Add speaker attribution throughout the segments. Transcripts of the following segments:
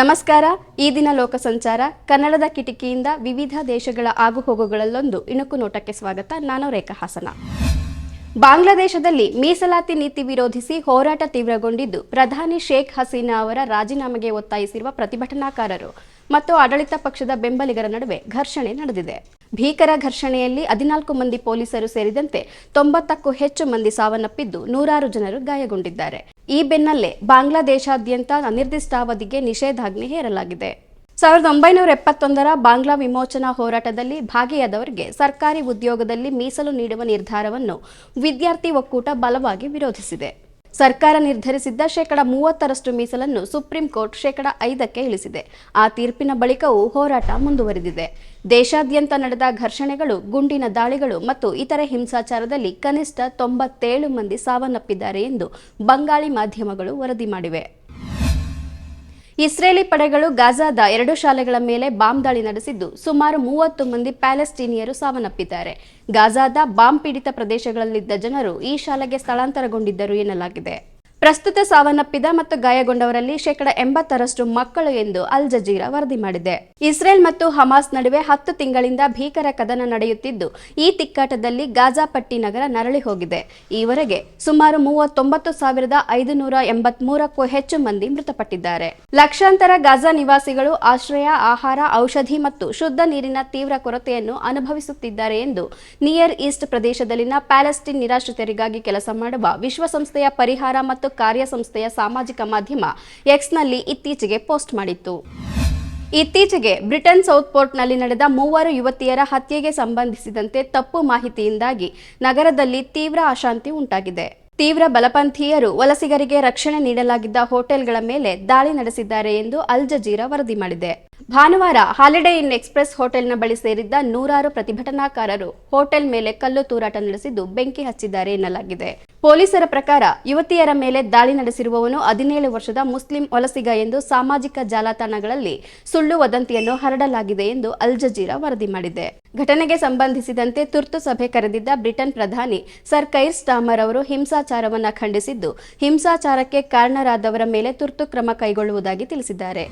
Speaker 1: ನಮಸ್ಕಾರ. ಈ ದಿನ ಲೋಕ ಸಂಚಾರ ಕನ್ನಡದ ಕಿಟಕಿಯಿಂದ ವಿವಿಧ ದೇಶಗಳ ಆಗುಹೋಗುಗಳಲ್ಲೊಂದು ಇಣುಕು ನೋಟಕ್ಕೆ ಸ್ವಾಗತ. ನಾನು ರೇಖಾ ಹಾಸನ. ಬಾಂಗ್ಲಾದೇಶದಲ್ಲಿ ಮೀಸಲಾತಿ ನೀತಿ ವಿರೋಧಿಸಿ ಹೋರಾಟ ತೀವ್ರಗೊಂಡಿದ್ದು ಪ್ರಧಾನಿ ಶೇಖ್ ಹಸೀನಾ ಅವರ ರಾಜೀನಾಮೆಗೆ ಒತ್ತಾಯಿಸಿರುವ ಪ್ರತಿಭಟನಾಕಾರರು ಮತ್ತು ಆಡಳಿತ ಪಕ್ಷದ ಬೆಂಬಲಿಗರ ನಡುವೆ ಘರ್ಷಣೆ ನಡೆದಿದೆ. ಭೀಕರ ಘರ್ಷಣೆಯಲ್ಲಿ ಹದಿನಾಲ್ಕು ಮಂದಿ ಪೊಲೀಸರು ಸೇರಿದಂತೆ ತೊಂಬತ್ತಕ್ಕೂ ಹೆಚ್ಚು ಮಂದಿ ಸಾವನ್ನಪ್ಪಿದ್ದು ನೂರಾರು ಜನರು ಗಾಯಗೊಂಡಿದ್ದಾರೆ. ಈ ಬೆನ್ನಲ್ಲೇ ಬಾಂಗ್ಲಾದೇಶಾದ್ಯಂತ ಅನಿರ್ದಿಷ್ಟಾವಧಿಗೆ ನಿಷೇಧಾಜ್ಞೆ ಹೇರಲಾಗಿದೆ. ಸಾವಿರದ ಒಂಬೈನೂರ ಎಪ್ಪತ್ತೊಂದರ ಬಾಂಗ್ಲಾ ವಿಮೋಚನಾ ಹೋರಾಟದಲ್ಲಿ ಭಾಗಿಯಾದವರಿಗೆ ಸರ್ಕಾರಿ ಉದ್ಯೋಗದಲ್ಲಿ ಮೀಸಲು ನೀಡುವ ನಿರ್ಧಾರವನ್ನು ವಿದ್ಯಾರ್ಥಿ ಒಕ್ಕೂಟ ಬಲವಾಗಿ ವಿರೋಧಿಸಿದೆ. ಸರ್ಕಾರ ನಿರ್ಧರಿಸಿದ್ದ ಶೇಕಡ ಮೂವತ್ತರಷ್ಟು ಮೀಸಲನ್ನು ಸುಪ್ರೀಂ ಕೋರ್ಟ್ ಶೇಕಡ ಐದಕ್ಕೆ ಇಳಿಸಿದೆ. ಆ ತೀರ್ಪಿನ ಬಳಿಕವೂ ಹೋರಾಟ ಮುಂದುವರೆದಿದೆ. ದೇಶಾದ್ಯಂತ ನಡೆದ ಘರ್ಷಣೆಗಳು, ಗುಂಡಿನ ದಾಳಿಗಳು ಮತ್ತು ಇತರೆ ಹಿಂಸಾಚಾರದಲ್ಲಿ ಕನಿಷ್ಠ ತೊಂಬತ್ತೇಳು ಮಂದಿ ಸಾವನ್ನಪ್ಪಿದ್ದಾರೆ ಎಂದು ಬಂಗಾಳಿ ಮಾಧ್ಯಮಗಳು ವರದಿ ಮಾಡಿವೆ. ಇಸ್ರೇಲಿ ಪಡೆಗಳು ಗಾಜಾದ ಎರಡು ಶಾಲೆಗಳ ಮೇಲೆ ಬಾಂಬ್ ದಾಳಿ ನಡೆಸಿದ್ದು ಸುಮಾರು ಮೂವತ್ತು ಮಂದಿ ಪ್ಯಾಲೆಸ್ಟೀನಿಯರು ಸಾವನ್ನಪ್ಪಿದ್ದಾರೆ. ಗಾಜಾದ ಬಾಂಬ್ ಪೀಡಿತ ಪ್ರದೇಶಗಳಲ್ಲಿದ್ದ ಜನರು ಈ ಶಾಲೆಗೆ ಸ್ಥಳಾಂತರಗೊಂಡಿದ್ದರು ಎನ್ನಲಾಗಿದೆ. ಪ್ರಸ್ತುತ ಸಾವನ್ನಪ್ಪಿದ ಮತ್ತು ಗಾಯಗೊಂಡವರಲ್ಲಿ ಶೇಕಡ ಎಂಬತ್ತರಷ್ಟು ಮಕ್ಕಳು ಎಂದು ಅಲ್ ಜಜೀರಾ ವರದಿ ಮಾಡಿದೆ. ಇಸ್ರೇಲ್ ಮತ್ತು ಹಮಾಸ್ ನಡುವೆ ಹತ್ತು ತಿಂಗಳಿಂದ ಭೀಕರ ಕದನ ನಡೆಯುತ್ತಿದ್ದು, ಈ ತಿಕ್ಕಾಟದಲ್ಲಿ ಗಾಜಾ ಪಟ್ಟಿ ನಗರ ನರಳಿ ಹೋಗಿದೆ. ಈವರೆಗೆ ಸುಮಾರು ಮೂವತ್ತೊಂಬತ್ತು ಸಾವಿರದ ಐದುನೂರ ಎಂಬತ್ಮೂರಕ್ಕೂ ಹೆಚ್ಚು ಮಂದಿ ಮೃತಪಟ್ಟಿದ್ದಾರೆ. ಲಕ್ಷಾಂತರ ಗಾಜಾ ನಿವಾಸಿಗಳು ಆಶ್ರಯ, ಆಹಾರ, ಔಷಧಿ ಮತ್ತು ಶುದ್ಧ ನೀರಿನ ತೀವ್ರ ಕೊರತೆಯನ್ನು ಅನುಭವಿಸುತ್ತಿದ್ದಾರೆ ಎಂದು ನಿಯರ್ ಈಸ್ಟ್ ಪ್ರದೇಶದಲ್ಲಿನ ಪ್ಯಾಲೆಸ್ಟೀನ್ ನಿರಾಶ್ರಿತರಿಗಾಗಿ ಕೆಲಸ ಮಾಡುವ ವಿಶ್ವಸಂಸ್ಥೆಯ ಪರಿಹಾರ ಮತ್ತು ಕಾರ್ಯ ಸಂಸ್ಥೆಯ ಸಾಮಾಜಿಕ ಮಾಧ್ಯಮ ಎಕ್ಸ್ನಲ್ಲಿ ಇತ್ತೀಚೆಗೆ ಪೋಸ್ಟ್ ಮಾಡಿತ್ತು. ಇತ್ತೀಚೆಗೆ ಬ್ರಿಟನ್ ಸೌತ್ ಪೋರ್ಟ್ನಲ್ಲಿ ನಡೆದ ಮೂವರು ಯುವತಿಯರ ಹತ್ಯೆಗೆ ಸಂಬಂಧಿಸಿದಂತೆ ತಪ್ಪು ಮಾಹಿತಿಯಿಂದಾಗಿ ನಗರದಲ್ಲಿ ತೀವ್ರ ಅಶಾಂತಿ ಉಂಟಾಗಿದೆ. ತೀವ್ರ ಬಲಪಂಥೀಯರು ವಲಸಿಗರಿಗೆ ರಕ್ಷಣೆ ನೀಡಲಾಗಿದ್ದ ಹೋಟೆಲ್ಗಳ ಮೇಲೆ ದಾಳಿ ನಡೆಸಿದ್ದಾರೆ ಎಂದು ಅಲ್ ಜಜೀರಾ ವರದಿ ಮಾಡಿದೆ. ಭಾನುವಾರ ಹಾಲಿಡೇ ಇನ್ ಎಕ್ಸ್ಪ್ರೆಸ್ ಹೋಟೆಲ್ನ ಬಳಿ ಸೇರಿದ್ದ ನೂರಾರು ಪ್ರತಿಭಟನಾಕಾರರು ಹೋಟೆಲ್ ಮೇಲೆ ಕಲ್ಲು ತೂರಾಟ ನಡೆಸಿದ್ದು ಬೆಂಕಿ ಹಚ್ಚಿದ್ದಾರೆ ಎನ್ನಲಾಗಿದೆ. ಪೊಲೀಸರ ಪ್ರಕಾರ ಯುವತಿಯರ ಮೇಲೆ ದಾಳಿ ನಡೆಸಿರುವವನು ಹದಿನೇಳು ವರ್ಷದ ಮುಸ್ಲಿಂ ವಲಸಿಗ ಎಂದು ಸಾಮಾಜಿಕ ಜಾಲತಾಣಗಳಲ್ಲಿ ಸುಳ್ಳು ವದಂತಿಯನ್ನು ಹರಡಲಾಗಿದೆ ಎಂದು ಅಲ್ ಜಜೀರಾ ವರದಿ ಮಾಡಿದೆ. ಘಟನೆಗೆ ಸಂಬಂಧಿಸಿದಂತೆ ತುರ್ತು ಸಭೆ ಕರೆದಿದ್ದ ಬ್ರಿಟನ್ ಪ್ರಧಾನಿ ಸರ್ ಕೈರ್ ಸ್ಟಾಮರ್ ಅವರು ಹಿಂಸಾಚಾರವನ್ನು ಖಂಡಿಸಿದ್ದು, ಹಿಂಸಾಚಾರಕ್ಕೆ ಕಾರಣರಾದವರ ಮೇಲೆ ತುರ್ತು ಕ್ರಮ ಕೈಗೊಳ್ಳುವುದಾಗಿ ತಿಳಿಸಿದ್ದಾರೆ.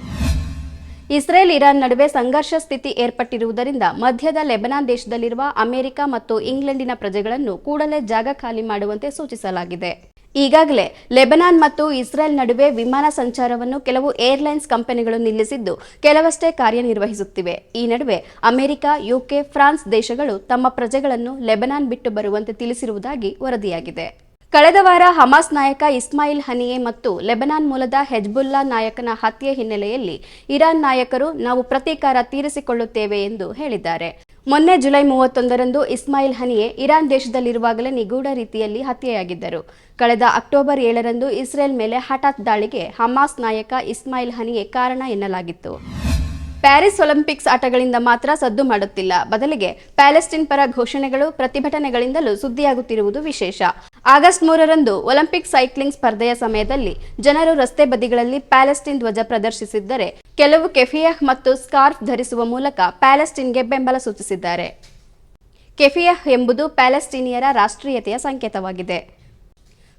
Speaker 1: ಇಸ್ರೇಲ್ ಇರಾನ್ ನಡುವೆ ಸಂಘರ್ಷ ಸ್ಥಿತಿ ಏರ್ಪಟ್ಟಿರುವುದರಿಂದ ಮಧ್ಯದ ಲೆಬನಾನ್ ದೇಶದಲ್ಲಿರುವ ಅಮೆರಿಕ ಮತ್ತು ಇಂಗ್ಲೆಂಡಿನ ಪ್ರಜೆಗಳನ್ನು ಕೂಡಲೇ ಜಾಗ ಖಾಲಿ ಮಾಡುವಂತೆ ಸೂಚಿಸಲಾಗಿದೆ. ಈಗಾಗಲೇ ಲೆಬನಾನ್ ಮತ್ತು ಇಸ್ರೇಲ್ ನಡುವೆ ವಿಮಾನ ಸಂಚಾರವನ್ನು ಕೆಲವು ಏರ್ಲೈನ್ಸ್ ಕಂಪನಿಗಳು ನಿಲ್ಲಿಸಿದ್ದು ಕೆಲವಷ್ಟೇ ಕಾರ್ಯನಿರ್ವಹಿಸುತ್ತಿವೆ. ಈ ನಡುವೆ ಅಮೆರಿಕ, ಯುಕೆ, ಫ್ರಾನ್ಸ್ ದೇಶಗಳು ತಮ್ಮ ಪ್ರಜೆಗಳನ್ನು ಲೆಬನಾನ್ ಬಿಟ್ಟು ಬರುವಂತೆ ತಿಳಿಸಿರುವುದಾಗಿ ವರದಿಯಾಗಿದೆ. ಕಳೆದ ವಾರ ಹಮಾಸ್ ನಾಯಕ ಇಸ್ಮಾಯಿಲ್ ಹನಿಯೆ ಮತ್ತು ಲೆಬನಾನ್ ಮೂಲದ ಹೆಜ್ಬುಲ್ಲಾ ನಾಯಕನ ಹತ್ಯೆ ಹಿನ್ನೆಲೆಯಲ್ಲಿ ಇರಾನ್ ನಾಯಕರು ನಾವು ಪ್ರತೀಕಾರ ತೀರಿಸಿಕೊಳ್ಳುತ್ತೇವೆ ಎಂದು ಹೇಳಿದ್ದಾರೆ. ಮೊನ್ನೆ ಜುಲೈ ಮೂವತ್ತೊಂದರಂದು ಇಸ್ಮಾಯಿಲ್ ಹನಿಯೆ ಇರಾನ್ ದೇಶದಲ್ಲಿರುವಾಗಲೇ ನಿಗೂಢ ರೀತಿಯಲ್ಲಿ ಹತ್ಯೆಯಾಗಿದ್ದರು. ಕಳೆದ ಅಕ್ಟೋಬರ್ ಏಳರಂದು ಇಸ್ರೇಲ್ ಮೇಲೆ ಹಠಾತ್ ದಾಳಿಗೆ ಹಮಾಸ್ ನಾಯಕ ಇಸ್ಮಾಯಿಲ್ ಹನಿಯೆ ಕಾರಣ ಎನ್ನಲಾಗಿತ್ತು. ಪ್ಯಾರಿಸ್ ಒಲಿಂಪಿಕ್ಸ್ ಆಟಗಳಿಂದ ಮಾತ್ರ ಸದ್ದು ಮಾಡುತ್ತಿಲ್ಲ. ಬದಲಿಗೆ ಪ್ಯಾಲೆಸ್ಟೈನ್ ಪರ ಘೋಷಣೆಗಳು, ಪ್ರತಿಭಟನೆಗಳಿಂದಲೂ ಸುದ್ದಿಯಾಗುತ್ತಿರುವುದು ವಿಶೇಷ. ಆಗಸ್ಟ್ ಮೂರರಂದು ಒಲಿಂಪಿಕ್ ಸೈಕ್ಲಿಂಗ್ ಸ್ಪರ್ಧೆಯ ಸಮಯದಲ್ಲಿ ಜನರು ರಸ್ತೆ ಬದಿಗಳಲ್ಲಿ ಪ್ಯಾಲೆಸ್ಟೈನ್ ಧ್ವಜ ಪ್ರದರ್ಶಿಸಿದ್ದರೆ, ಕೆಲವು ಕೆಫಿಯಹ್ ಮತ್ತು ಸ್ಕಾರ್ಫ್ ಧರಿಸುವ ಮೂಲಕ ಪ್ಯಾಲೆಸ್ಟೀನ್ಗೆ ಬೆಂಬಲ ಸೂಚಿಸಿದ್ದಾರೆ. ಕೆಫಿಯಹ್ ಎಂಬುದು ಪ್ಯಾಲೆಸ್ಟೀನಿಯರ ರಾಷ್ಟ್ರೀಯತೆಯ ಸಂಕೇತವಾಗಿದೆ.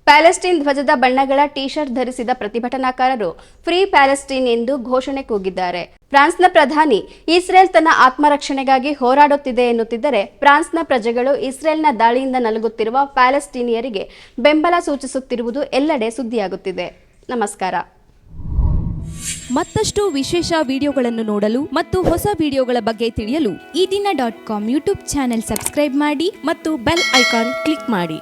Speaker 1: ಪ್ಯಾಲೆಸ್ಟೈನ್ ಧ್ವಜದ ಬಣ್ಣಗಳ ಟಿ ಶರ್ಟ್ ಧರಿಸಿದ ಪ್ರತಿಭಟನಾಕಾರರು ಫ್ರೀ ಪ್ಯಾಲೆಸ್ಟೀನ್ ಎಂದು ಘೋಷಣೆ ಕೂಗಿದ್ದಾರೆ. ಫ್ರಾನ್ಸ್ನ ಪ್ರಧಾನಿ ಇಸ್ರೇಲ್ ತನ್ನ ಆತ್ಮರಕ್ಷಣೆಗಾಗಿ ಹೋರಾಡುತ್ತಿದೆ ಎನ್ನುತ್ತಿದ್ದರೆ ಫ್ರಾನ್ಸ್ನ ಪ್ರಜೆಗಳು ಇಸ್ರೇಲ್ನ ದಾಳಿಯಿಂದ ನಲುಗುತ್ತಿರುವ ಪ್ಯಾಲೆಸ್ಟೀನಿಯರಿಗೆ ಬೆಂಬಲ ಸೂಚಿಸುತ್ತಿರುವುದು ಎಲ್ಲೆಡೆ ಸುದ್ದಿಯಾಗುತ್ತಿದೆ. ನಮಸ್ಕಾರ.
Speaker 2: ಮತ್ತಷ್ಟು ವಿಶೇಷ ವಿಡಿಯೋಗಳನ್ನು ನೋಡಲು ಮತ್ತು ಹೊಸ ವಿಡಿಯೋಗಳ ಬಗ್ಗೆ ತಿಳಿಯಲು
Speaker 3: Ee Dina dot com YouTube channel subscribe ಮಾಡಿ
Speaker 2: ಮತ್ತು ಬೆಲ್ ಐಕಾನ್ ಕ್ಲಿಕ್ ಮಾಡಿ.